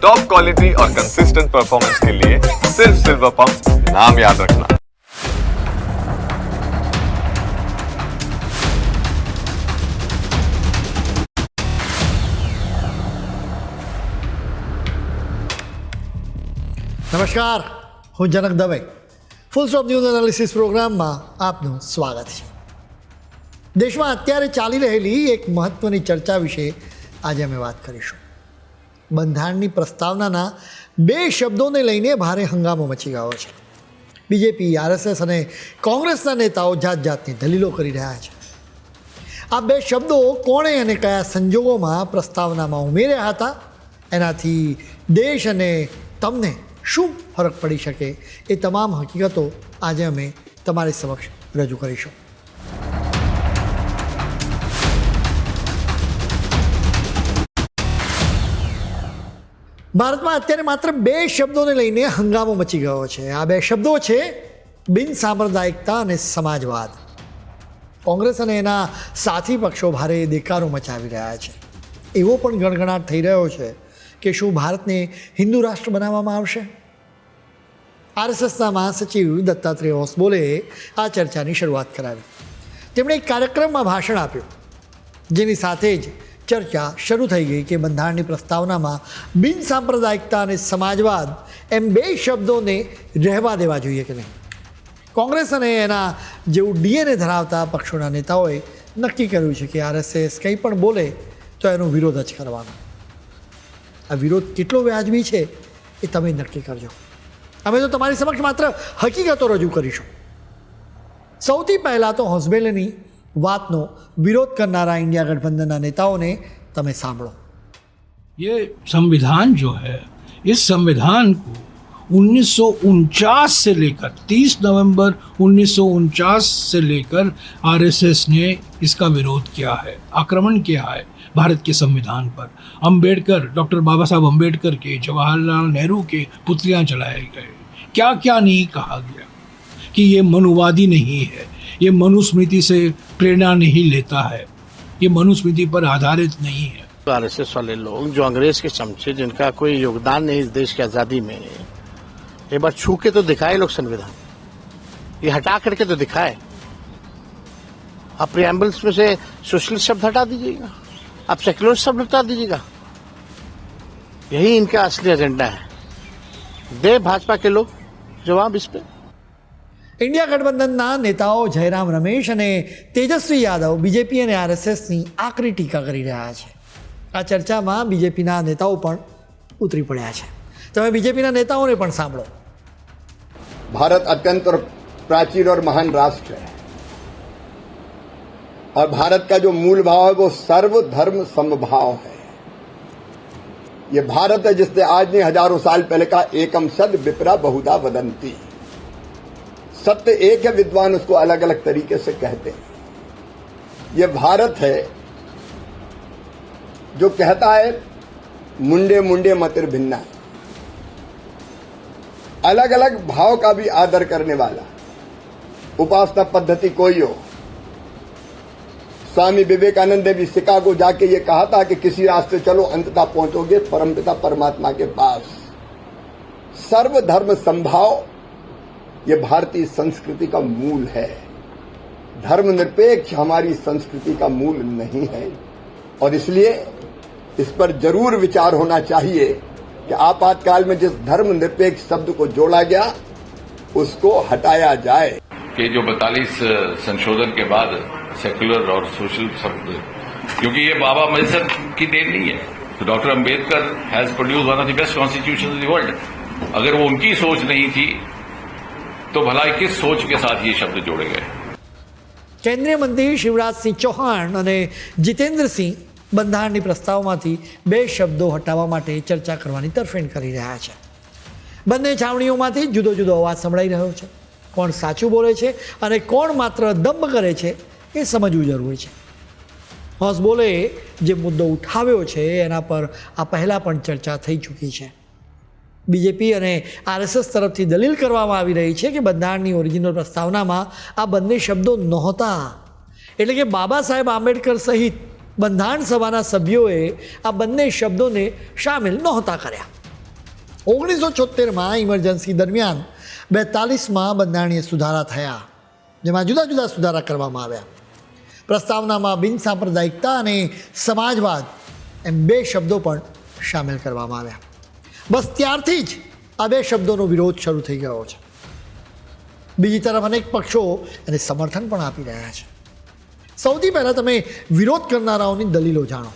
Top quality और consistent performance के लिए सिर्फ सिल्वर पंप नाम याद रखना નમસ્કાર હું Janak Dave full stop news analysis પ્રોગ્રામમાં આપનું સ્વાગત છે દેશમાં અત્યારે ચાલી રહેલી એક મહત્ત્વની ચર્ચા વિશે આજે અમે વાત કરીશું બંધારણની પ્રસ્તાવનાના બે શબ્દોને લઈને ભારે હંગામો મચી ગયો છે. બીજેપી, આરએસએસ અને કોંગ્રેસના નેતાઓ જાત જાતની દલીલો કરી રહ્યા છે. આ બે શબ્દો કોણે અને કયા સંજોગોમાં પ્રસ્તાવનામાં ઉમેર્યા હતા? એનાથી દેશ અને તમને શું ફરક પડી શકે? એ તમામ હકીકતો આજે અમે તમારી સમક્ષ રજૂ કરીશું. ભારતમાં અત્યારે માત્ર બે શબ્દોને લઈને હંગામો મચી ગયો છે. આ બે શબ્દો છે બિનસાંપ્રદાયિકતા અને સમાજવાદ. કોંગ્રેસ અને એના સાથી પક્ષો ભારે દેકારો મચાવી રહ્યા છે. એવો પણ ગણગણાટ થઈ રહ્યો છે કે શું ભારતને હિન્દુ રાષ્ટ્ર બનાવવામાં આવશે? આરએસએસના મહાસચિવ દત્તાત્રેય હોસબોલે આ ચર્ચાની શરૂઆત કરાવી. તેમણે એક કાર્યક્રમમાં ભાષણ આપ્યું, જેની સાથે જ ચર્ચા શરૂ થઈ ગઈ કે બંધારણની પ્રસ્તાવનામાં બિન સાંપ્રદાયિકતા અને સમાજવાદ એમ બે શબ્દોને રહેવા દેવા જોઈએ કે નહીં? કોંગ્રેસ અને એના જેવું ડીએનએ ધરાવતા પક્ષોના નેતાઓએ નક્કી કર્યું છે કે આરએસએસ કંઈ પણ બોલે તો એનો વિરોધ જ કરવાનો. આ વિરોધ કેટલો વ્યાજબી છે એ તમે નક્કી કરજો. અમે તો તમારી સમક્ષ માત્ર હકીકતો રજૂ કરીશું. સૌથી પહેલાં તો હોસ્બેલની વાતનો વિરોધ કરનારા ઇન્ડિયા ગઠબંધનના નેતાઓને તમે સાંભળો ये संविधान जो है इस संविधान को उन्नीस से लेकर 30 नवंबर उन्नीस से लेकर आरएसएस ने इसका विरोध किया है आक्रमण किया है भारत के संविधान पर अंबेडकर डॉक्टर बाबा साहब अंबेडकर के जवाहरलाल नेहरू के पुतलियां जलाए गए क्या क्या नहीं कहा गया कि ये मनुवादी नहीं है ये मनुस्मृति से प्रेरणा नहीं लेता है। ये मनुस्मृति पर आधारित नहीं है। आरएसएस वाले लोग, जो अंग्रेज़ के चमचे, जिनका कोई योगदान नहीं इस देश की आज़ादी में। एक बार छू के तो दिखाए लोग संविधान। ये हटा करके तो दिखाए। आप प्रियम्बल्स में से सोशलिस्ट शब्द हटा दीजिएगा। आप सेक्युलर शब्द हटा दीजिएगा। यही इनका असली एजेंडा है। दे भाजपा के लोग, जवाब इस पे। ઇન્ડિયા ગઠબંધનના નેતાઓ જયરામ રમેશ અને તેજસ્વી યાદવ બીજેપી અને આરએસએસની આકરી ટીકા કરી રહ્યા છે આ ચર્ચામાં બીજેપીના નેતાઓ પણ ઉતરી પડ્યા છે તમે બીજેપીના નેતાઓને પણ સાંભળો भारत अत्यंत और प्राचीन और महान राष्ट्र है और भारत का जो मूल भाव है वो सर्वधर्म समभाव है ये भारत है जिसने आज नहीं हजारों साल पहले कहा एकम सद विपरा बहुधा वदंती सत्य एक है, विद्वान उसको अलग अलग तरीके से कहते हैं। ये भारत है, जो कहता है मुंडे मुंडे मतिर भिन्ना। अलग अलग भाव का भी आदर करने वाला। उपासना पद्धति कोई हो। स्वामी विवेकानंद ने भी शिकागो जाके ये कहा था कि किसी रास्ते चलो, अंततः पहुंचोगे, परमपिता परमात्मा के पास। सर्वधर्म संभाव ये भारतीय संस्कृति का मूल है। धर्मनिरपेक्ष हमारी संस्कृति का मूल नहीं है। और इसलिए इस पर ज़रूर विचार होना चाहिए कि आपातकाल में जिस धर्मनिरपेक्ष शब्द को जोड़ा गया, उसको हटाया जाए। कि जो बतालीस संशोधन के बाद सेक्युलर और सोशल शब्द, क्योंकि ये बाबा महेश्वर की देन नहीं है। तो doctor Ambedkar has produce one of the best constitution in world अगर वो उनकी सोच नहीं थी तो भला किस सोच के साथ ये शब्द जोड़े गए કેન્દ્રીય મંત્રી શિવરાજસિંહ ચૌહાણ અને જીતેન્દ્રસિંહ બંધારણની પ્રસ્તાવમાંથી બે શબ્દો હટાવવા માટે ચર્ચા કરવાની તરફેણ કરી રહ્યા છે બંને છાવણીઓમાંથી જુદો જુદો અવાજ સંભળાઈ રહ્યો છે કોણ સાચું બોલે છે અને કોણ માત્ર દંભ કરે છે એ સમજવું જરૂરી છે હોસબોલે જે મુદ્દો ઉઠાવ્યો છે એના પર આ પહેલાં પણ ચર્ચા થઈ ચૂકી છે બીજેપી અને આરએસએસ તરફથી દલીલ કરવામાં આવી રહી છે કે બંધારણની ઓરિજિનલ પ્રસ્તાવનામાં આ બંને શબ્દો નહોતા. એટલે કે બાબા સાહેબ આંબેડકર સહિત બંધારણ સભાના સભ્યોએ આ બંને શબ્દોને સામેલ નહોતા કર્યા. ઓગણીસો છોતેરમાં ઇમરજન્સી દરમિયાન બેતાલીસમાં બંધારણીય સુધારા થયા, જેમાં જુદા જુદા સુધારા કરવામાં આવ્યા. પ્રસ્તાવનામાં બિનસાંપ્રદાયિકતા અને સમાજવાદ એમ બે શબ્દો પણ સામેલ કરવામાં આવ્યા. બસ ત્યારથી જ આ બે શબ્દોનો વિરોધ શરૂ થઈ ગયો છે. બીજી તરફ અનેક પક્ષો એને સમર્થન પણ આપી રહ્યા છે. સૌથી પહેલાં તમે વિરોધ કરનારાઓની દલીલો જાણો.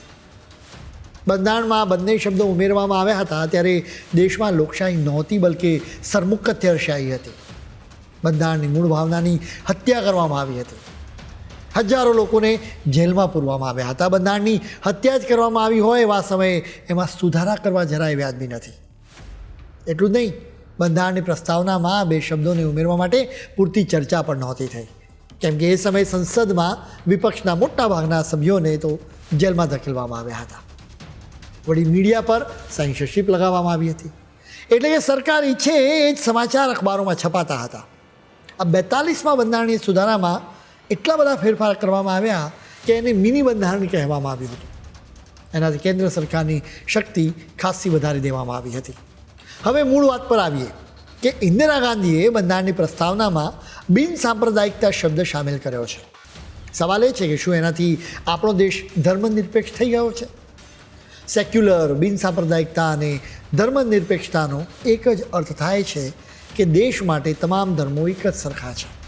બંધારણમાં બંને શબ્દો ઉમેરવામાં આવ્યા હતા ત્યારે દેશમાં લોકશાહી નહોતી, બલકે સરમુખત્યરશાહી હતી. બંધારણની મૂળ ભાવનાની હત્યા કરવામાં આવી હતી. હજારો લોકોને જેલમાં પૂરવામાં આવ્યા હતા. બંધારણની હત્યા જ કરવામાં આવી હોય એવા સમયે એમાં સુધારા કરવા જરાય વ્યાજબી નથી. એટલું જ નહીં, બંધારણની પ્રસ્તાવનામાં બે શબ્દોને ઉમેરવા માટે પૂરતી ચર્ચા પણ નહોતી થઈ. કેમ કે એ સમયે સંસદમાં વિપક્ષના મોટા ભાગના સભ્યોને તો જેલમાં ધકેલવામાં આવ્યા હતા. વળી મીડિયા પર સેન્સરશિપ લગાવવામાં આવી હતી. એટલે કે સરકાર ઈચ્છે એ જ સમાચાર અખબારોમાં છપાતા હતા. આ બેતાલીસમાં બંધારણીય સુધારામાં એટલા બધા ફેરફાર કરવામાં આવ્યા કે એને મિની બંધારણ કહેવામાં આવ્યું હતું. એનાથી કેન્દ્ર સરકારની શક્તિ ખાસ્સી વધારી દેવામાં આવી હતી. હવે મૂળ વાત પર આવીએ કે ઇન્દિરા ગાંધીએ બંધારણની પ્રસ્તાવનામાં બિન સાંપ્રદાયિકતા શબ્દ સામેલ કર્યો છે. સવાલ એ છે કે શું એનાથી આપણો દેશ ધર્મનિરપેક્ષ થઈ ગયો છે? સેક્યુલર બિન સાંપ્રદાયિકતા અને ધર્મનિરપેક્ષતાનો એક જ અર્થ થાય છે કે દેશ માટે તમામ ધર્મો એક જ સરખા છે.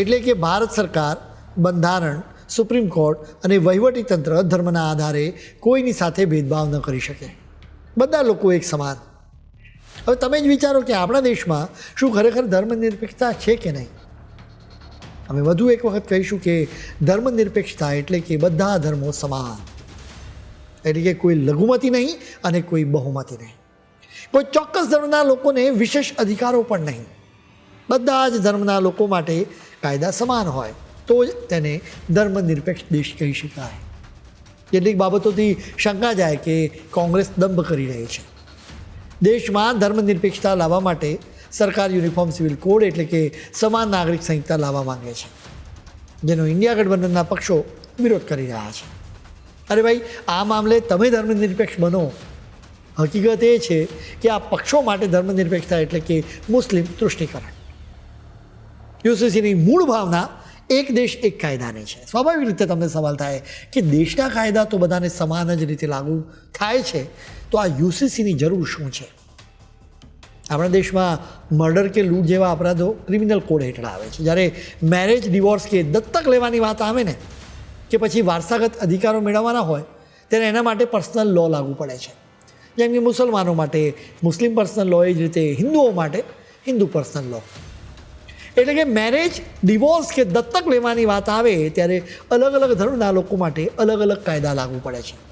એટલે કે ભારત સરકાર, બંધારણ, સુપ્રીમ કોર્ટ અને વહીવટીતંત્ર ધર્મના આધારે કોઈની સાથે ભેદભાવ ન કરી શકે. બધા લોકો એક સમાન. હવે તમે જ વિચારો કે આપણા દેશમાં શું ખરેખર ધર્મનિરપેક્ષતા છે કે નહીં? અમે વધુ એક વખત કહીશું કે ધર્મનિરપેક્ષતા એટલે કે બધા ધર્મો સમાન. એટલે કે કોઈ લઘુમતી નહીં અને કોઈ બહુમતી નહીં. કોઈ ચોક્કસ ધર્મના લોકોને વિશેષ અધિકારો પણ નહીં. બધા જ ધર્મના લોકો માટે કાયદા સમાન હોય તો જ તેને ધર્મનિરપેક્ષ દેશ કહી શકાય. કેટલીક બાબતોથી શંકા જાય કે કોંગ્રેસ દંભ કરી રહી છે. દેશમાં ધર્મનિરપેક્ષતા લાવવા માટે સરકાર યુનિફોર્મ સિવિલ કોડ એટલે કે સમાન નાગરિક સંહિતા લાવવા માંગે છે. જેનો ઇન્ડિયા ગઠબંધનના પક્ષો વિરોધ કરી રહ્યા છે. અરે ભાઈ, આ મામલે તમે ધર્મનિરપેક્ષ બનો. હકીકત એ છે કે આ પક્ષો માટે ધર્મનિરપેક્ષતા એટલે કે મુસ્લિમ તૃષ્ટિકરણ. યુસીસીની મૂળ ભાવના એક દેશ એક કાયદાની છે. સ્વાભાવિક રીતે તમને સવાલ થાય કે દેશના કાયદા તો બધાને સમાન જ રીતે લાગુ થાય છે. તો આ યુસીસીની જરૂર શું છે? આપણા દેશમાં મર્ડર કે લૂંટ જેવા અપરાધો ક્રિમિનલ કોડ હેઠળ આવે છે. જ્યારે મેરેજ, ડિવોર્સ કે દત્તક લેવાની વાત આવે ને, કે પછી વારસાગત અધિકારો મેળવવાના હોય, ત્યારે એના માટે પર્સનલ લો લાગુ પડે છે. જેમ કે મુસલમાનો માટે, મુસ્લિમ પર્સનલ લો એ જ રીતે હિન્દુઓ માટે હિન્દુ પર્સનલ લો. એટલે કે મેરેજ ડિવોર્સ કે દત્તક લેવાની વાત આવે ત્યારે અલગ અલગ ધર્મના લોકો માટે અલગ અલગ કાયદા લાગુ પડે છે.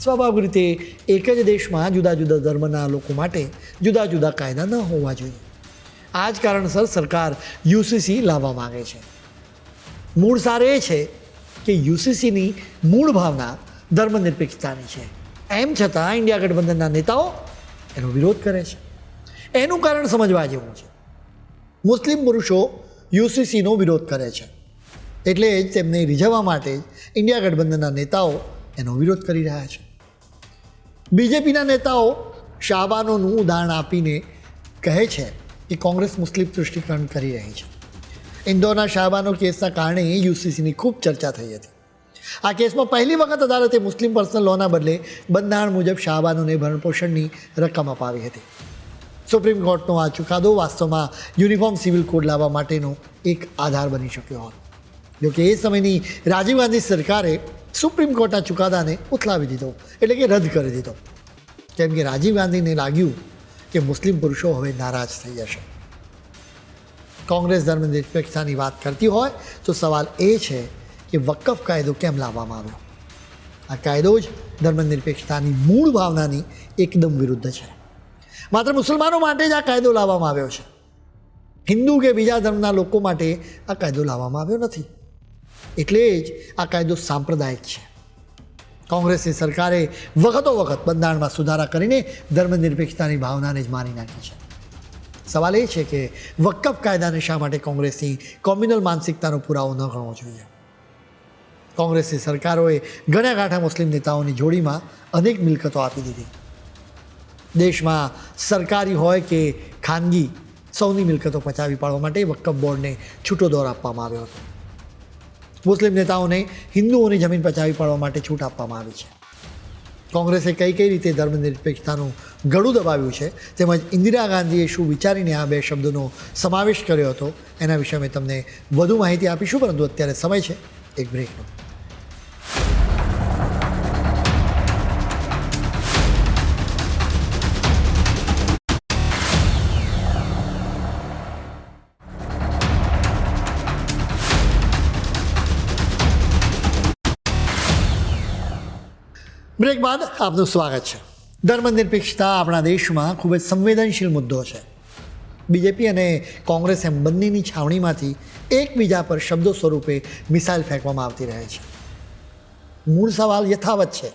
સ્વાભાવિક રીતે એક જ દેશમાં જુદા જુદા ધર્મના લોકો માટે જુદા જુદા કાયદા ન હોવા જોઈએ. આ જ કારણસર સરકાર યુસીસી લાવવા માગે છે. મૂળ સાર એ છે કે યુસીસીની મૂળ ભાવના ધર્મનિરપેક્ષતાની છે. એમ છતાં ઇન્ડિયા ગઠબંધનના નેતાઓ એનો વિરોધ કરે છે. એનું કારણ સમજવા જેવું છે. મુસ્લિમ પુરુષો યુસીસીનો વિરોધ કરે છે. એટલે જ તેમને રીઝવવા માટે જ ઇન્ડિયા ગઠબંધનના નેતાઓ એનો વિરોધ કરી રહ્યા છે. બીજેપીના નેતાઓ શાહબાનોનું ઉદાહરણ આપીને કહે છે કે કોંગ્રેસ મુસ્લિમ તુષ્ટિકરણ કરી રહી છે. ઇન્દોરના શાહબાનો કેસના કારણે યુસીસીની ખૂબ ચર્ચા થઈ હતી. આ કેસમાં પહેલી વખત અદાલતે મુસ્લિમ પર્સનલ લોના બદલે બંધારણ મુજબ શાહબાનોને ભરણપોષણની રકમ અપાવી હતી. સુપ્રીમ કોર્ટનો આ ચુકાદો વાસ્તવમાં યુનિફોર્મ સિવિલ કોડ લાવવા માટેનો એક આધાર બની શક્યો હોત. જોકે એ સમયની રાજીવ ગાંધી સરકારે સુપ્રીમ કોર્ટના ચુકાદાને ઉથલાવી દીધો, એટલે કે રદ કરી દીધો. કેમ કે રાજીવ ગાંધીને લાગ્યું કે મુસ્લિમ પુરુષો હવે નારાજ થઈ જશે. કોંગ્રેસ ધર્મનિરપેક્ષતાની વાત કરતી હોય તો સવાલ એ છે કે વકફ કાયદો કેમ લાવવામાં આવ્યો? આ કાયદો જ ધર્મનિરપેક્ષતાની મૂળ ભાવનાની એકદમ વિરુદ્ધ છે. માત્ર મુસલમાનો માટે જ આ કાયદો લાવવામાં આવ્યો છે. હિન્દુ કે બીજા ધર્મના લોકો માટે આ કાયદો લાવવામાં આવ્યો નથી. એટલે જ આ કાયદો સાંપ્રદાયિક છે. કોંગ્રેસની સરકારે વખતો વખત બંધારણમાં સુધારા કરીને ધર્મનિરપેક્ષતાની ભાવનાને જ મારી નાખી છે. સવાલ એ છે કે વકફ કાયદાને શા માટે કોંગ્રેસની કોમ્યુનલ માનસિકતાનો પુરાવો ન ગણવો જોઈએ? કોંગ્રેસની સરકારોએ ઘણા ગાંઠા મુસ્લિમ નેતાઓની જોડીમાં અનેક મિલકતો આપી દીધી. દેશમાં સરકારી હોય કે ખાનગી, સૌની મિલકતો પચાવી પાડવા માટે વક્ફ બોર્ડને છૂટો દોર આપવામાં આવ્યો હતો. મુસ્લિમ નેતાઓને હિન્દુઓની જમીન પચાવી પાડવા માટે છૂટ આપવામાં આવી છે. કોંગ્રેસે કઈ કઈ રીતે ધર્મનિરપેક્ષતાનું ગળું દબાવ્યું છે તેમજ ઇન્દિરા ગાંધીએ શું વિચારીને આ બે શબ્દોનો સમાવેશ કર્યો હતો એના વિશે અમે તમને વધુ માહિતી આપીશું, પરંતુ અત્યારે સમય છે, એક બ્રેકનો બ્રેક બાદ આપનું સ્વાગત છે. ધર્મનિરપેક્ષતા આપણા દેશમાં ખૂબ જ સંવેદનશીલ મુદ્દો છે. બીજેપી અને કોંગ્રેસ એમ બંનેની છાવણીમાંથી એકબીજા પર શબ્દો સ્વરૂપે મિસાઇલ ફેંકવામાં આવતી રહે છે. મૂળ સવાલ યથાવત છે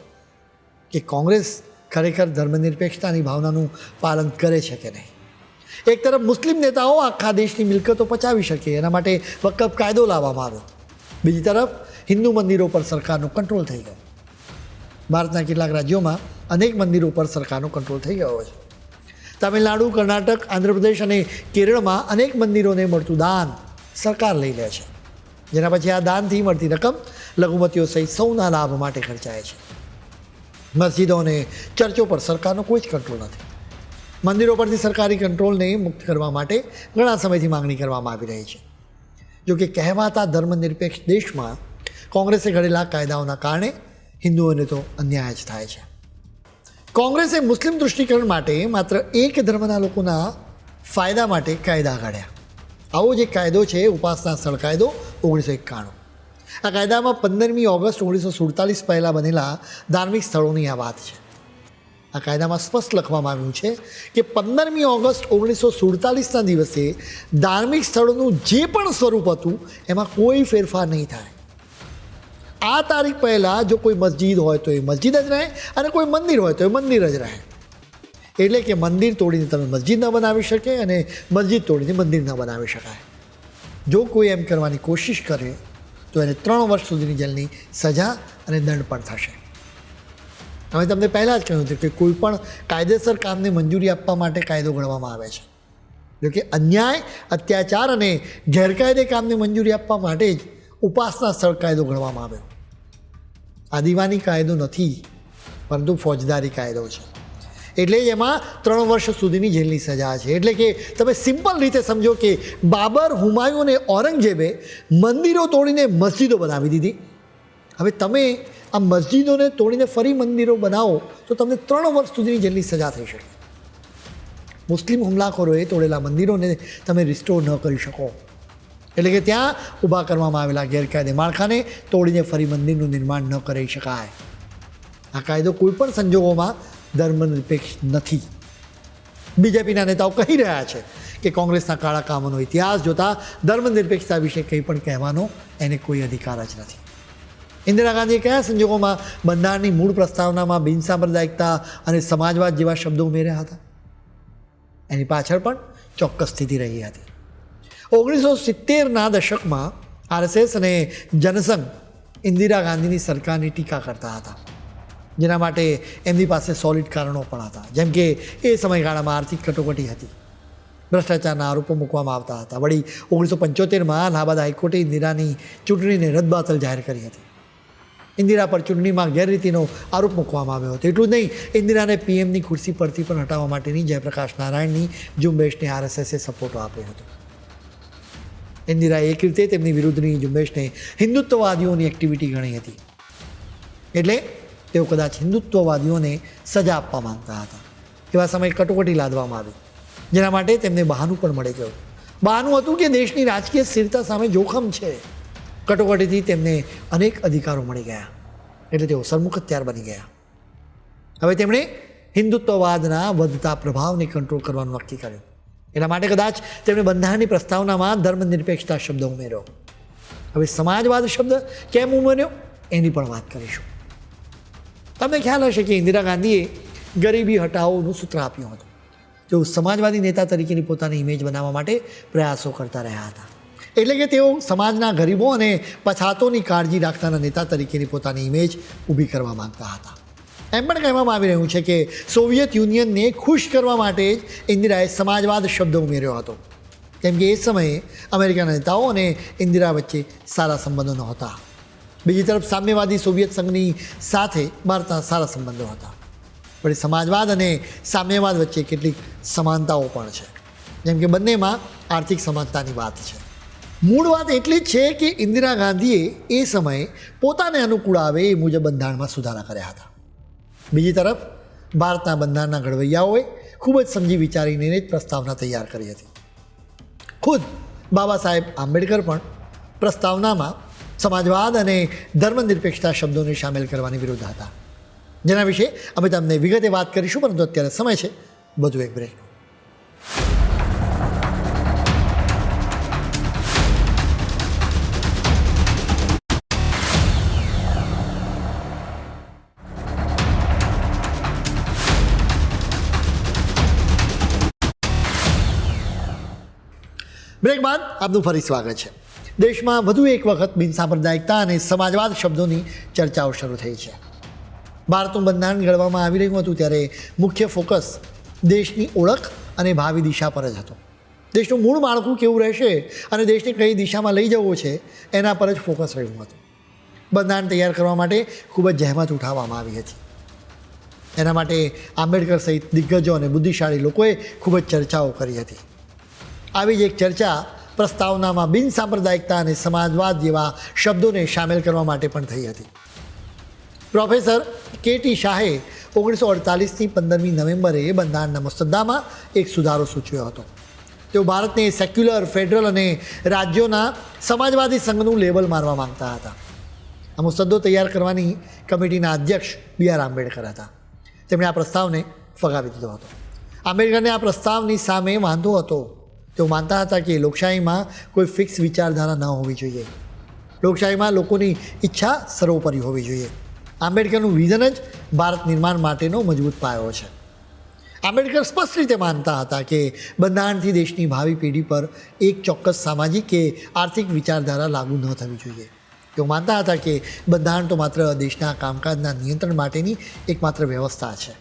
કે કોંગ્રેસ ખરેખર ધર્મનિરપેક્ષતાની ભાવનાનું પાલન કરે છે કે નહીં? એક તરફ મુસ્લિમ નેતાઓ આખા દેશની મિલકતો પચાવી શકે, એના માટે વકફ કાયદો લાવવામાં આવ્યો. બીજી તરફ હિન્દુ મંદિરો પર સરકારનો કંટ્રોલ થઈ ગયો. ભારતના કેટલાક રાજ્યોમાં અનેક મંદિરો પર સરકારનો કંટ્રોલ થઈ ગયો છે. તમિલનાડુ, કર્ણાટક, આંધ્રપ્રદેશ અને કેરળમાં અનેક મંદિરોને મળતું દાન સરકાર લઈ લે છે. જેના પછી આ દાનથી મળતી રકમ લઘુમતીઓ સહિત સૌના લાભ માટે ખર્ચાય છે. મસ્જિદો અને ચર્ચો પર સરકારનો કોઈ જ કંટ્રોલ નથી. મંદિરો પરથી સરકારી કંટ્રોલને મુક્ત કરવા માટે ઘણા સમયથી માંગણી કરવામાં આવી રહી છે. જો કે કહેવાતા ધર્મનિરપેક્ષ દેશમાં કોંગ્રેસે ઘડેલા કાયદાઓના કારણે હિન્દુઓને તો અન્યાય જ થાય છે. કોંગ્રેસે મુસ્લિમ દૃષ્ટિકરણ માટે માત્ર એક ધર્મના લોકોના ફાયદા માટે કાયદા કાઢ્યા. આવો જે કાયદો છે, ઉપાસના સ્થળ કાયદો, ઓગણીસો એકાણું. આ કાયદામાં પંદરમી ઓગસ્ટ ઓગણીસો સુડતાલીસ પહેલાં બનેલા ધાર્મિક સ્થળોની આ વાત છે. આ કાયદામાં સ્પષ્ટ લખવામાં આવ્યું છે કે પંદરમી ઓગસ્ટ ઓગણીસો સુડતાલીસના દિવસે ધાર્મિક સ્થળોનું જે પણ સ્વરૂપ હતું, એમાં કોઈ ફેરફાર નહીં થાય. આ તારીખ પહેલાં જો કોઈ મસ્જિદ હોય તો એ મસ્જિદ જ રહે અને કોઈ મંદિર હોય તો એ મંદિર જ રહે. એટલે કે મંદિર તોડીને તમે મસ્જિદ ન બનાવી શકે અને મસ્જિદ તોડીને મંદિર ન બનાવી શકાય. જો કોઈ એમ કરવાની કોશિશ કરે, તો એને ત્રણ વર્ષ સુધીની જેલની સજા અને દંડ પણ થશે. અમે તમને પહેલાં જ કહ્યું હતું કે કોઈ પણ કાયદેસર કામને મંજૂરી આપવા માટે કાયદો ઘડવામાં આવે છે. જોકે અન્યાય, અત્યાચાર અને ગેરકાયદે કામને મંજૂરી આપવા માટે જ ઉપાસના સ્થળ કાયદો ઘડવામાં આવ્યો. આ દીવાની કાયદો નથી, પરંતુ ફોજદારી કાયદો છે. એટલે એમાં ત્રણ વર્ષ સુધીની જેલની સજા છે. એટલે કે તમે સિમ્પલ રીતે સમજો કે બાબર, હુમાયુ અને ઔરંગઝેબે મંદિરો તોડીને મસ્જિદો બનાવી દીધી. હવે તમે આ મસ્જિદોને તોડીને ફરી મંદિરો બનાવો, તો તમને ત્રણ વર્ષ સુધીની જેલની સજા થઈ શકે. મુસ્લિમ હુમલાખોરોએ તોડેલા મંદિરોને તમે રિસ્ટોર ન કરી શકો. એટલે કે ત્યાં ઊભા કરવામાં આવેલા ગેરકાયદે માળખાને તોડીને ફરી મંદિરનું નિર્માણ ન કરી શકાય. આ કાયદો કોઈપણ સંજોગોમાં ધર્મનિરપેક્ષ નથી. બીજેપીના નેતાઓ કહી રહ્યા છે કે કોંગ્રેસના કાળા કામોનો ઇતિહાસ જોતા ધર્મનિરપેક્ષતા વિશે કંઈ પણ કહેવાનો એને કોઈ અધિકાર જ નથી. ઇન્દિરા ગાંધીએ કયા સંજોગોમાં બંધારણની મૂળ પ્રસ્તાવનામાં બિનસાંપ્રદાયિકતા અને સમાજવાદ જેવા શબ્દો ઉમેર્યા હતા? એની પાછળ પણ ચોક્કસ સ્થિતિ રહી હતી. ઓગણીસો સિત્તેરના દશકમાં આરએસએસ અને જનસંઘ ઇન્દિરા ગાંધીની સરકારની ટીકા કરતા હતા, જેના માટે એમની પાસે સોલિડ કારણો પણ હતા. જેમ કે એ સમયગાળામાં આર્થિક કટોકટી હતી. ભ્રષ્ટાચારના આરોપો મૂકવામાં આવતા હતા. વળી ઓગણીસો પંચોતેરમાં અલ્હાબાદ હાઈકોર્ટે ઇન્દિરાની ચૂંટણીને રદબાતલ જાહેર કરી હતી. ઇન્દિરા પર ચૂંટણીમાં ગેરરીતિનો આરોપ મૂકવામાં આવ્યો હતો. એટલું જ નહીં, ઇન્દિરાને પીએમની ખુરશી પરથી પણ હટાવવા માટેની જયપ્રકાશ નારાયણની ઝુંબેશને આરએસએસે સપોર્ટ આપ્યો હતો. ઇન્દિરાએ એક રીતે તેમની વિરુદ્ધની ઝુંબેશને હિન્દુત્વવાદીઓની એક્ટિવિટી ગણી હતી. એટલે તેઓ કદાચ હિન્દુત્વવાદીઓને સજા આપવા માંગતા હતા. એવા સમયે કટોકટી લાદવામાં આવી. જેના માટે તેમને બહાનું પણ મળી ગયું. બહાનું હતું કે દેશની રાજકીય સ્થિરતા સામે જોખમ છે. કટોકટીથી તેમને અનેક અધિકારો મળી ગયા. એટલે તેઓ સરમુખ હત્યાર બની ગયા. હવે તેમણે હિન્દુત્વવાદના વધતા પ્રભાવને કંટ્રોલ કરવાનું નક્કી કર્યું. એના માટે કદાચ તેમણે બંધારણની પ્રસ્તાવનામાં ધર્મનિરપેક્ષતા શબ્દ ઉમેર્યો. હવે સમાજવાદ શબ્દ કેમ ઉમેર્યો? એની પણ વાત કરીશું. તમને ખ્યાલ હશે કે ઇન્દિરા ગાંધીએ ગરીબી હટાવોનું સૂત્ર આપ્યું હતું. તેઓ સમાજવાદી નેતા તરીકેની પોતાની ઇમેજ બનાવવા માટે પ્રયાસો કરતા રહ્યા હતા. એટલે કે તેઓ સમાજના ગરીબો અને પછાતોની કાળજી રાખતાના નેતા તરીકેની પોતાની ઇમેજ ઊભી કરવા માંગતા હતા. એમ પણ કહેવામાં આવી રહ્યું છે કે સોવિયત યુનિયનને ખુશ કરવા માટે જ ઇન્દિરાએ સમાજવાદ શબ્દ ઉમેર્યો હતો. કેમ કે એ સમયે અમેરિકાના નેતાઓ અને ઇન્દિરા વચ્ચે સારા સંબંધો નહોતા. બીજી તરફ સામ્યવાદી સોવિયત સંઘની સાથે ભારતના સારા સંબંધો હતા. પણ સમાજવાદ અને સામ્યવાદ વચ્ચે કેટલીક સમાનતાઓ પણ છે. જેમ કે બંનેમાં આર્થિક સમાનતાની વાત છે. મૂળ વાત એટલી જ છે કે ઇન્દિરા ગાંધીએ એ સમયે પોતાને અનુકૂળ આવે એ મુજબ બંધારણમાં સુધારા કર્યા હતા. બીજી તરફ, ભારતના બંધારણના ઘડવૈયાઓએ ખૂબ જ સમજી વિચારીને જ પ્રસ્તાવના તૈયાર કરી હતી. ખુદ બાબા સાહેબ આંબેડકર પણ પ્રસ્તાવનામાં સમાજવાદ અને ધર્મનિરપેક્ષતા શબ્દોને સામેલ કરવાની વિરુદ્ધ હતા. જેના વિશે અમે તમને વિગતે વાત કરીશું, પરંતુ અત્યારે સમય છે. બધું એક બ્રેક બ્રેક બાદ આપનું ફરી સ્વાગત છે. દેશમાં વધુ એક વખત બિનસાંપ્રદાયિકતા અને સમાજવાદ શબ્દોની ચર્ચાઓ શરૂ થઈ છે. ભારતનું બંધારણ ઘડવામાં આવી રહ્યું હતું ત્યારે મુખ્ય ફોકસ દેશની ઓળખ અને ભાવિ દિશા પર જ હતો. દેશનું મૂળ માળખું કેવું રહેશે અને દેશને કઈ દિશામાં લઈ જવો છે એના પર જ ફોકસ રહ્યું હતું. બંધારણ તૈયાર કરવા માટે ખૂબ જ જહેમત ઉઠાવવામાં આવી હતી. એના માટે આંબેડકર સહિત દિગ્ગજો અને બુદ્ધિશાળી લોકોએ ખૂબ જ ચર્ચાઓ કરી હતી. આવી જ એક ચર્ચા પ્રસ્તાવનામાં બિન સાંપ્રદાયિકતા અને સમાજવાદ જેવા શબ્દોને સામેલ કરવા માટે પણ થઈ હતી. પ્રોફેસર કે ટી શાહે ઓગણીસો અડતાલીસની પંદરમી નવેમ્બરે બંધારણના મુસદ્દામાં એક સુધારો સૂચવ્યો હતો. તેઓ ભારતને સેક્યુલર ફેડરલ અને રાજ્યોના સમાજવાદી સંઘનું લેબલ મારવા માંગતા હતા. આ મુસદ્દો તૈયાર કરવાની કમિટીના અધ્યક્ષ બી આર આંબેડકર હતા. તેમણે આ પ્રસ્તાવને ફગાવી દીધો હતો. આંબેડકરને આ પ્રસ્તાવની સામે વાંધો હતો. તેઓ માનતા હતા કે લોકશાહીમાં કોઈ ફિક્સ વિચારધારા ન હોવી જોઈએ. લોકશાહીમાં લોકોની ઈચ્છા સર્વોપરી હોવી જોઈએ. આંબેડકરનું વિઝન જ ભારત નિર્માણ માટેનો મજબૂત પાયો છે. આંબેડકર સ્પષ્ટ રીતે માનતા હતા કે બંધારણથી દેશની ભાવિ પેઢી પર એક ચોક્કસ સામાજિક કે આર્થિક વિચારધારા લાગુ ન થવી જોઈએ. તેઓ માનતા હતા કે બંધારણ તો માત્ર દેશના કામકાજના નિયંત્રણ માટેની એકમાત્ર વ્યવસ્થા છે.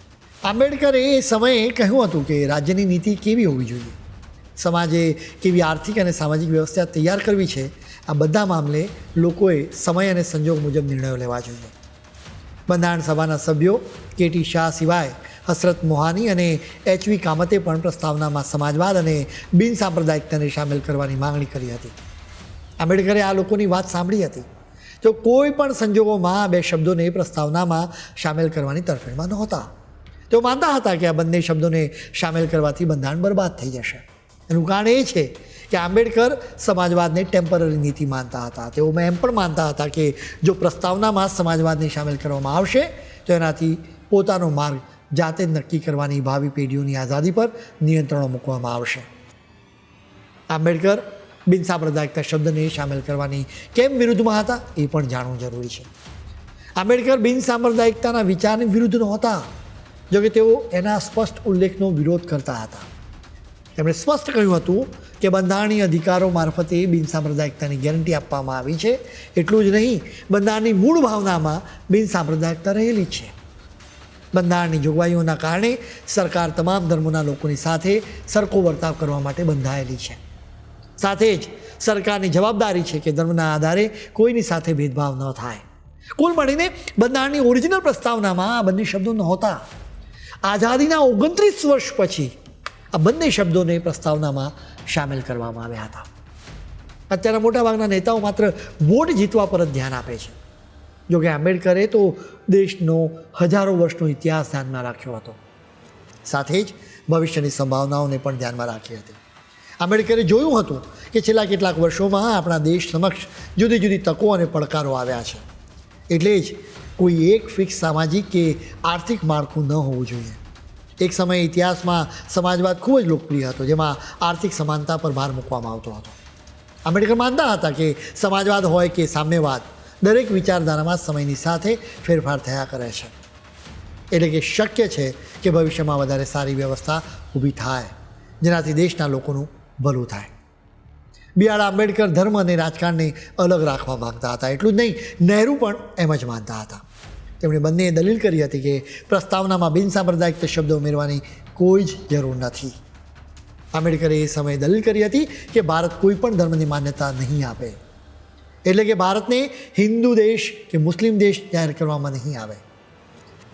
આંબેડકરે એ સમયે કહ્યું હતું કે રાજ્યની નીતિ કેવી હોવી જોઈએ? સમાજે કેવી આર્થિક અને સામાજિક વ્યવસ્થા તૈયાર કરવી છે, આ બધા મામલે લોકોએ સમય અને સંજોગ મુજબ નિર્ણયો લેવા જોઈએ. બંધારણ સભાના સભ્યો કેટી શાહ સિવાય હસરત મોહાની અને એચવી કામતે પણ પ્રસ્તાવનામાં સમાજવાદ અને બિનસાંપ્રદાયિકતાને સામેલ કરવાની માંગણી કરી હતી. આંબેડકરે આ લોકોની વાત સાંભળી હતી. તો કોઈ પણ સંજોગોમાં આ બે શબ્દોને પ્રસ્તાવનામાં સામેલ કરવાની તરફેણમાં નહોતા. તેઓ માનતા હતા કે આ બંને શબ્દોને સામેલ કરવાથી બંધારણ બરબાદ થઈ જશે. એનું કારણ એ છે કે આંબેડકર સમાજવાદને ટેમ્પરરી નીતિ માનતા હતા. તેઓમાં એમ પણ માનતા હતા કે જો પ્રસ્તાવનામાં સમાજવાદને સામેલ કરવામાં આવશે, તો એનાથી પોતાનો માર્ગ જાતે જ નક્કી કરવાની ભાવિ પેઢીઓની આઝાદી પર નિયંત્રણો મૂકવામાં આવશે. આંબેડકર બિનસાંપ્રદાયિકતા શબ્દને સામેલ કરવાની કેમ વિરુદ્ધમાં હતા એ પણ જાણવું જરૂરી છે. આંબેડકર બિનસાંપ્રદાયિકતાના વિચારની વિરુદ્ધ નહોતા, જોકે તેઓ એના સ્પષ્ટ ઉલ્લેખનો વિરોધ કરતા હતા. તેમણે સ્પષ્ટ કહ્યું હતું કે બંધારણીય અધિકારો મારફતે બિનસાંપ્રદાયિકતાની ગેરંટી આપવામાં આવી છે. એટલું જ નહીં, બંધારણની મૂળ ભાવનામાં બિનસાંપ્રદાયિકતા રહેલી છે. બંધારણની જોગવાઈઓના કારણે સરકાર તમામ ધર્મોના લોકોની સાથે સરખો વર્તાવ કરવા માટે બંધાયેલી છે. સાથે જ સરકારની જવાબદારી છે કે ધર્મના આધારે કોઈની સાથે ભેદભાવ ન થાય. કુલ મળીને બંધારણની ઓરિજિનલ પ્રસ્તાવનામાં આ બંને શબ્દો નહોતા. આઝાદીના ઓગણત્રીસ વર્ષ પછી આ બંને શબ્દોને પ્રસ્તાવનામાં સામેલ કરવામાં આવ્યા હતા. અત્યારના મોટાભાગના નેતાઓ માત્ર વોટ જીતવા પર જ ધ્યાન આપે છે. જોકે આંબેડકરે તો દેશનો હજારો વર્ષનો ઇતિહાસ ધ્યાનમાં રાખ્યો હતો. સાથે જ ભવિષ્યની સંભાવનાઓને પણ ધ્યાનમાં રાખી હતી. આંબેડકરે જોયું હતું કે છેલ્લા કેટલાક વર્ષોમાં આપણા દેશ સમક્ષ જુદી જુદી તકો અને પડકારો આવ્યા છે. એટલે જ કોઈ એક ફિક્સ સામાજિક કે આર્થિક માળખું ન હોવું જોઈએ. એક સમયે ઇતિહાસમાં સમાજવાદ ખૂબ જ લોકપ્રિય હતો, જેમાં આર્થિક સમાનતા પર ભાર મૂકવામાં આવતો હતો. આંબેડકર માનતા હતા કે સમાજવાદ હોય કે સામ્યવાદ દરેક વિચારધારામાં સમયની સાથે ફેરફાર થયા કરે છે. એટલે કે શક્ય છે કે ભવિષ્યમાં વધારે સારી વ્યવસ્થા ઊભી થાય, જેનાથી દેશના લોકોનું ભલું થાય. બી આંબેડકર ધર્મ અને રાજકારણને અલગ રાખવા માગતા હતા, એટલું જ નહીં, નહેરુ પણ એમ જ માનતા હતા. તેમણે બંનેએ દલીલ કરી હતી કે પ્રસ્તાવનામાં બિનસાંપ્રદાયિક શબ્દ ઉમેરવાની કોઈ જ જરૂર નથી. આંબેડકરે એ સમયે દલીલ કરી હતી કે ભારત કોઈ પણ ધર્મની માન્યતા નહીં આપે. એટલે કે ભારતને હિન્દુ દેશ કે મુસ્લિમ દેશ જાહેર કરવામાં નહીં આવે.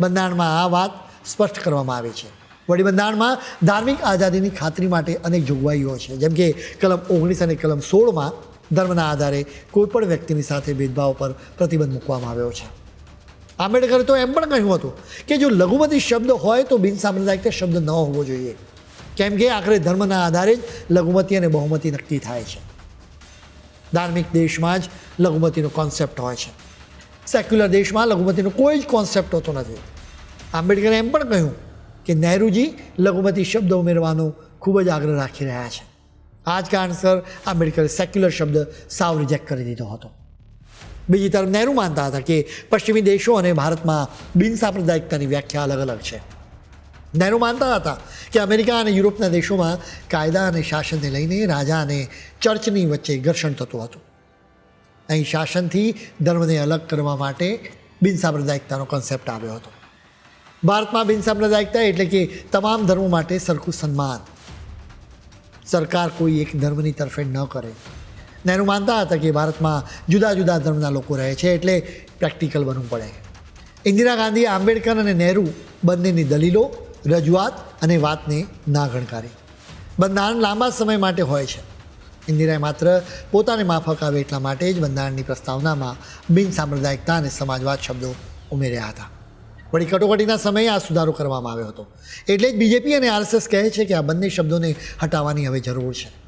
બંધારણમાં આ વાત સ્પષ્ટ કરવામાં આવી છે. વળી બંધારણમાં ધાર્મિક આઝાદીની ખાતરી માટે અનેક જોગવાઈઓ છે. જેમ કે કલમ ઓગણીસ અને કલમ સોળમાં ધર્મના આધારે કોઈપણ વ્યક્તિની સાથે ભેદભાવ પર પ્રતિબંધ મૂકવામાં આવ્યો છે. આંબેડકરે તો એમ પણ કહ્યું હતું કે જો લઘુમતી શબ્દ હોય તો બિનસાંપ્રદાયિક શબ્દ ન હોવો જોઈએ. કેમ કે આખરે ધર્મના આધારે જ લઘુમતી અને બહુમતી નક્કી થાય છે. ધાર્મિક દેશમાં જ લઘુમતીનો કોન્સેપ્ટ હોય છે. સેક્યુલર દેશમાં લઘુમતીનો કોઈ જ કોન્સેપ્ટ હોતો નથી. આંબેડકરે એમ પણ કહ્યું કે નહેરુજી લઘુમતી શબ્દ ઉમેરવાનો ખૂબ જ આગ્રહ રાખી રહ્યા છે. આ જ કારણસર આંબેડકરે સેક્યુલર શબ્દ સાવ રિજેક્ટ કરી દીધો હતો. બીજી તરફ નહેરુ માનતા હતા કે પશ્ચિમી દેશો અને ભારતમાં બિનસાંપ્રદાયિકતાની વ્યાખ્યા અલગ અલગ છે. નહેરુ માનતા હતા કે અમેરિકા અને યુરોપના દેશોમાં કાયદા અને શાસનને લઈને રાજા અને ચર્ચની વચ્ચે ઘર્ષણ થતું હતું. અહીં શાસનથી ધર્મને અલગ કરવા માટે બિનસાંપ્રદાયિકતાનો કોન્સેપ્ટ આવ્યો હતો. ભારતમાં બિનસાંપ્રદાયિકતા એટલે કે તમામ ધર્મો માટે સરખું સન્માન. સરકાર કોઈ એક ધર્મની તરફેણ ન કરે. નહેરુ માનતા હતા કે ભારતમાં જુદા જુદા ધર્મના લોકો રહે છે એટલે પ્રેક્ટિકલ બનવું પડે. ઇન્દિરા ગાંધીએ આંબેડકર અને નહેરુ બંનેની દલીલો, રજૂઆત અને વાતને ના ગણકારી બંધારણ લાંબા સમય માટે હોય છે. ઇન્દિરાએ માત્ર પોતાને માફક આવે એટલા માટે જ બંધારણની પ્રસ્તાવનામાં બિનસાંપ્રદાયિકતા અને સમાજવાદ શબ્દો ઉમેર્યા હતા. વળી કટોકટીના સમયે આ સુધારો કરવામાં આવ્યો હતો. એટલે જ બીજેપી અને આરએસએસ કહે છે કે આ બંને શબ્દોને હટાવવાની હવે જરૂર છે.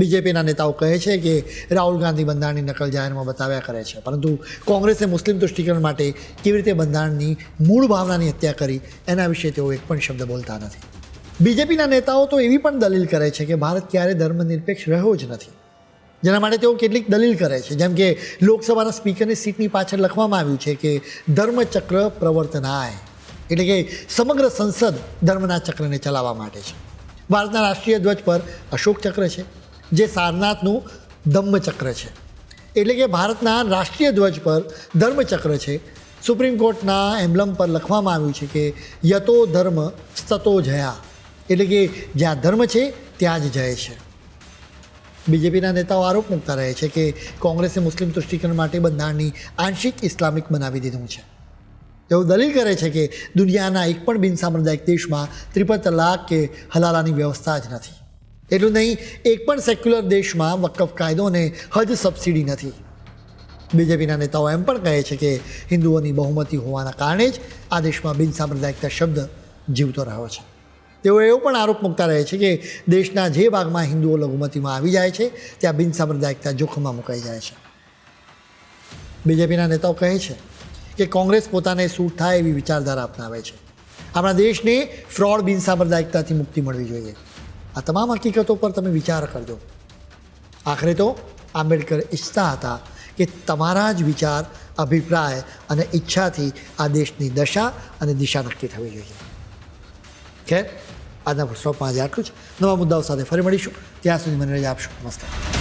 બીજેપીના નેતાઓ કહે છે કે રાહુલ ગાંધી બંધારણની નકલ જાહેરમાં બતાવ્યા કરે છે. પરંતુ કોંગ્રેસે મુસ્લિમ તુષ્ટિકરણ માટે કેવી રીતે બંધારણની મૂળ ભાવનાની હત્યા કરી એના વિશે તેઓ એક પણ શબ્દ બોલતા નથી. બીજેપીના નેતાઓ તો એવી પણ દલીલ કરે છે કે ભારત ક્યારે ધર્મનિરપેક્ષ રહ્યો જ નથી. જેના માટે તેઓ કેટલીક દલીલ કરે છે. જેમ કે લોકસભાના સ્પીકરની સીટની પાછળ લખવામાં આવ્યું છે કે ધર્મચક્ર પ્રવર્તનાય. એટલે કે સમગ્ર સંસદ ધર્મના ચક્રને ચલાવવા માટે છે. ભારતના રાષ્ટ્રીય ધ્વજ પર અશોક ચક્ર છે. જે સારનાથનું ધમ્મચક્ર છે. એટલે કે ભારતના રાષ્ટ્રીય ધ્વજ પર ધર્મચક્ર છે. સુપ્રીમ કોર્ટના એમ્બલમ પર લખવામાં આવ્યું છે કે યતો ધર્મ સતો જયા. એટલે કે જ્યાં ધર્મ છે, ત્યાં જ જય છે. બીજેપીના નેતાઓ આરોપ મૂકતા રહે છે કે કોંગ્રેસે મુસ્લિમ તુષ્ટિકરણ માટે બંધારણની આંશિક ઇસ્લામિક બનાવી દીધું છે. તેઓ દલીલ કરે છે કે દુનિયાના એક પણ બિનસાંપ્રદાયિક દેશમાં ત્રિપલ તલાક કે હલાલાની વ્યવસ્થા જ નથી. એટલું નહીં, એક પણ સેક્યુલર દેશમાં વકફ કાયદો અને હજ સબસિડી નથી. બીજેપીના નેતાઓ એમ પણ કહે છે કે હિન્દુઓની બહુમતી હોવાના કારણે જ આ દેશમાં બિનસાંપ્રદાયિકતા શબ્દ જીવતો રહ્યો છે. તેઓ એવો પણ આરોપ મૂકતા રહે છે કે દેશના જે ભાગમાં હિન્દુઓ લઘુમતીમાં આવી જાય છે, ત્યાં બિનસાંપ્રદાયિકતા જોખમમાં મુકાઈ જાય છે. બીજેપીના નેતાઓ કહે છે કે કોંગ્રેસ પોતાને સૂટ થાય એવી વિચારધારા અપનાવે છે. આપણા દેશને ફ્રોડ બિનસાંપ્રદાયિકતાથી મુક્તિ મળવી જોઈએ. આ તમામ હકીકતો પર તમે વિચાર કરજો. આખરે તો આંબેડકર ઈચ્છતા હતા કે તમારા જ વિચાર, અભિપ્રાય અને ઈચ્છાથી આ દેશની દશા અને દિશા નક્કી થવી જોઈએ. ખેર, આજના પુસ્તકમાં આજે આટલું જ. નવા મુદ્દાઓ સાથે ફરી મળીશું. ત્યાં સુધી મને રજા આપશો. નમસ્કાર.